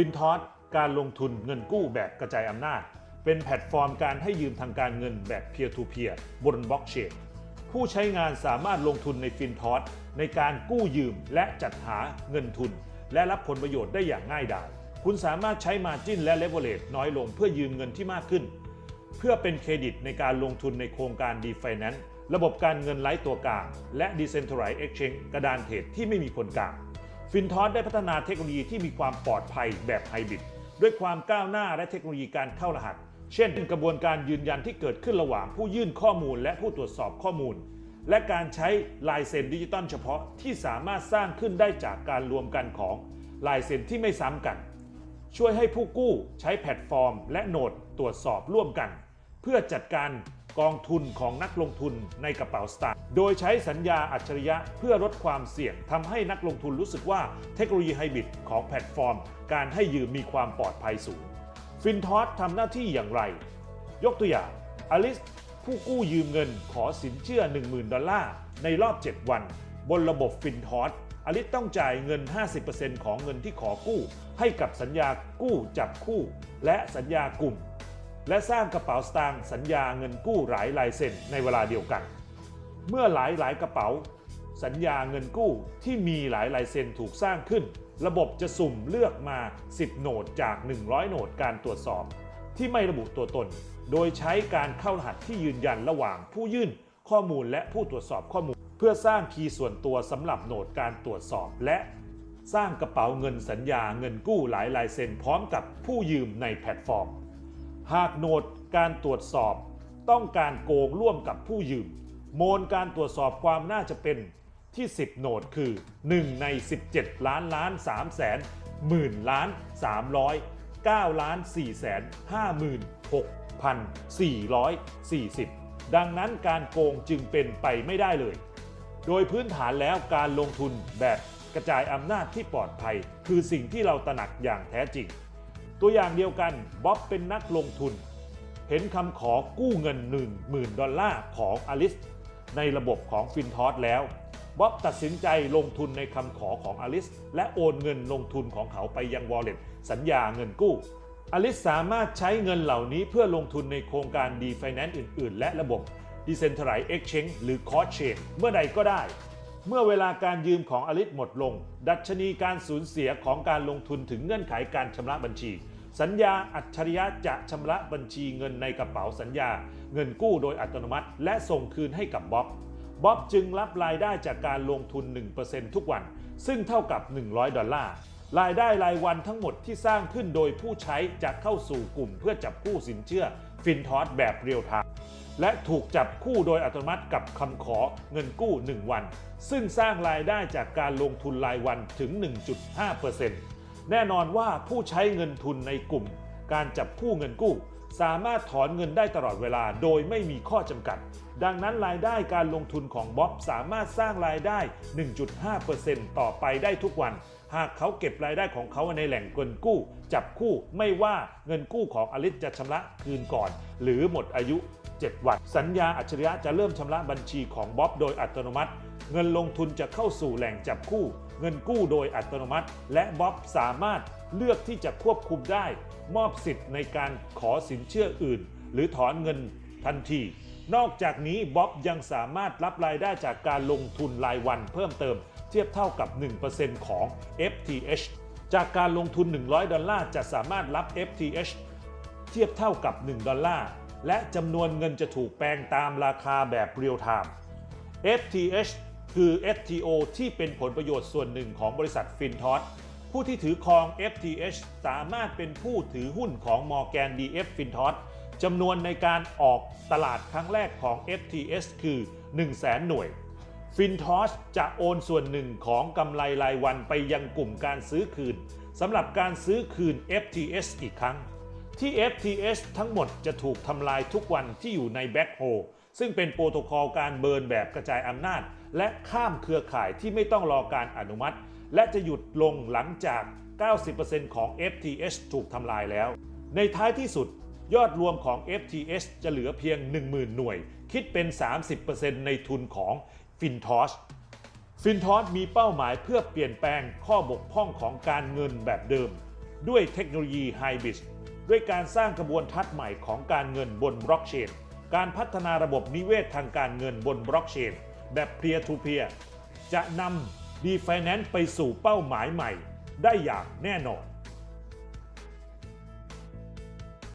ฟินทอสการลงทุนเงินกู้แบบกระจายอำนาจ เป็นแพลตฟอร์มการให้ยืมทางการเงินแบบ Peer-to-Peer บนบล็อกเชนผู้ใช้งานสามารถลงทุนในฟินทอสในการกู้ยืมและจัดหาเงินทุน และรับผลประโยชน์ได้อย่างง่ายดาย คุณสามารถใช้มาจิ้นและเลเวลเลตน้อยลงเพื่อยืมเงินที่มากขึ้น เพื่อเป็นเครดิตในการลงทุนในโครงการ d e f i n a n c e ระบบการเงินไร้ตัวกลาง และ Decentralized Exchange กระดานเทรดที่ไม่มีคนกลาง ฟินทอสได้พัฒนาเทคโนโลยีที่มีความปลอดภัยแบบไฮบริดด้วยความก้าวหน้าและเทคโนโลยีการเข้ารหัส เช่นกระบวนการยืนยันที่เกิดขึ้นระหว่างผู้ยื่นข้อมูลและผู้ตรวจสอบข้อมูล และการใช้ลายเซ็นดิจิตอลเฉพาะที่สามารถสร้างขึ้นได้จากการรวมกันของลายเซ็นที่ไม่ซ้ำกัน ช่วยให้ผู้กู้ใช้แพลตฟอร์ม และโหนดตรวจสอบร่วมกัน เพื่อจัดการ กองทุนของนักลงทุนในกระเป๋าสตางค์ โดยใช้สัญญาอัจฉริยะเพื่อลดความเสี่ยงทำให้นักลงทุนรู้สึกว่าเทคโนโลยีไฮบริดของแพลตฟอร์ม การให้ยืมมีความปลอดภัยสูงฟินทอสทำหน้าที่อย่างไร ยกตัวอย่างอลิสผู้กู้ยืมเงินขอสินเชื่อ 10,000 ดอลลาร์ในรอบ 7 วัน บนระบบฟินทอสอลิสต้องจ่ายเงิน 50%ของเงินที่ขอกู้ ให้กับสัญญากู้จับคู่ และสัญญากลุ่ม และสร้างกระเป๋าสตางค์สัญญาเงินกู้หลายลายเซ็นในเวลาเดียวกัน เมื่อหลายหลายกระเป๋า สัญญาเงินกู้ที่มีหลายลายเซ็นถูกสร้างขึ้น ระบบจะสุ่มเลือกมา 10 โหนดจาก 100 โหนดการตรวจสอบ ที่ไม่ระบุตัวตน โดยใช้การเข้ารหัสที่ยืนยันระหว่างผู้ยื่นข้อมูลและผู้ตรวจสอบข้อมูล เพื่อสร้างคีย์ส่วนตัวสำหรับโหนดการตรวจสอบและสร้างกระเป๋าเงินสัญญาเงินกู้หลายลายเซ็นพร้อมกับผู้ยืมในแพลตฟอร์ม หากโหนดการตรวจสอบ ต้องการโกงร่วมกับผู้ยืม โมนการตรวจสอบความน่าจะเป็นที่ 10 โหนดคือ 1 ใน 17 ล้านล้าน3แสนหมื่นล้าน300 9ล้าน4แสน56,440 ดังนั้นการโกงจึงเป็นไปไม่ได้เลย โดยพื้นฐานแล้วการลงทุนแบบกระจายอำนาจที่ปลอดภัย คือสิ่งที่เราตระหนักอย่างแท้จริง ตัวอย่างเดียวกันบ๊อบเป็นนักลงทุน เห็นคำขอกู้เงิน 1 0,000 ดอลลาร์ของอลิสในระบบของฟินทอสแล้วบ๊อบตัดสินใจลงทุนในคำขอของอลิส และโอนเงินลงทุนของเขาไปยัง Wallet สัญญาเงินกู้อลิสสามารถใช้เงินเหล่านี้เพื่อลงทุนในโครงการ d e f i n a n c e อื่น ๆ และระบบ Decentralized Exchange หรือ Cross Chain เมื่อใดก็ได้ เมื่อเวลาการยืมของอลิสหมดลง ดัชนีการสูญเสียของการลงทุนถึงเงื่อนไขการชำระบัญชี สัญญาอัจฉริยะจะชำระบัญชีเงินในกระเป๋าสัญญา เงินกู้โดยอัตโนมัติ และส่งคืนให้กับบ๊อบบ๊อบจึงรับรายได้จากการลงทุน 1%ทุกวัน ซึ่งเท่ากับ 100 ดอลลาร์รายได้รายวันทั้งหมดที่สร้างขึ้นโดยผู้ใช้จะเข้าสู่กลุ่มเพื่อจับคู่สินเชื่อฟินทอสแบบเรียลไทม์ และถูกจับคู่โดยอัตโนมัติกับคำขอเงินกู้ 1 วัน ซึ่งสร้างรายได้จากการลงทุนรายวันถึง 1.5%แน่นอนว่าผู้ใช้เงินทุนในกลุ่ม การจับคู่เงินกู้ สามารถถอนเงินได้ตลอดเวลาโดยไม่มีข้อจำกัด ดังนั้นรายได้การลงทุนของบ๊อบสามารถสร้างรายได้ 1.5%ต่อไปได้ทุกวัน หากเขาเก็บรายได้ของเขาในแหล่งเงินกู้ จับคู่ไม่ว่าเงินกู้ของอลิสจะชำระคืนก่อน หรือหมดอายุ 7 วัน สัญญาอัจฉริยะจะเริ่มชำระบัญชีของบ๊อบโดยอัตโนมัติ เงินลงทุนจะเข้าสู่แหล่งจับคู่ เงินกู้โดยอัตโนมัติ และบ๊อบสามารถเลือกที่จะควบคุมได้ มอบสิทธิ์ในการขอสินเชื่ออื่น หรือถอนเงินทันที นอกจากนี้บ๊อบยังสามารถรับรายได้จากการลงทุนรายวันเพิ่มเติม เทียบเท่ากับ 1%ของ FTH จากการลงทุน 100 ดอลลาร์จะสามารถรับ FTH เทียบเท่ากับ 1 ดอลลาร์ และจำนวนเงินจะถูกแปลงตามราคาแบบเรียลไทม์ FTH คือ FTO ที่เป็นผลประโยชน์ส่วนหนึ่งของบริษัทฟินทอสผู้ที่ถือครอง FTH สามารถเป็นผู้ถือหุ้นของ Morgan DF Fintos จำนวนในการออกตลาดครั้งแรกของ FTS คือ 100,000 หน่วย Fintos จะโอนส่วนหนึ่งของกำไรรายวันไปยังกลุ่มการซื้อคืนสำหรับการซื้อคืน FTS อีกครั้ง ที่ FTS ทั้งหมดจะถูกทำลายทุกวันที่อยู่ในแบ็คโฮซึ่งเป็นโปรโตคอลการเบิร์นแบบกระจายอำนาจ และข้ามเครือข่ายที่ไม่ต้องรอการอนุมัติ และจะหยุดลงหลังจาก 90%ของ FTS ถูกทำลายแล้ว ในท้ายที่สุดยอดรวมของ FTS จะเหลือเพียง 10,000 หน่วย คิดเป็น 30%ในทุนของ Fintos Fintos มีเป้าหมายเพื่อเปลี่ยนแปลงข้อบกพร่องของการเงินแบบเดิม ด้วยเทคโนโลยีไฮบริด ด้วยการสร้างกระบวนทัศน์ใหม่ของการเงินบนบล็อกเชน การพัฒนาระบบนิเวศทางการเงินบนบล็อกเชน แบบ peer to peer จะนำดีไฟแนนซ์ไปสู่เป้าหมายใหม่ ได้อย่างแน่นอน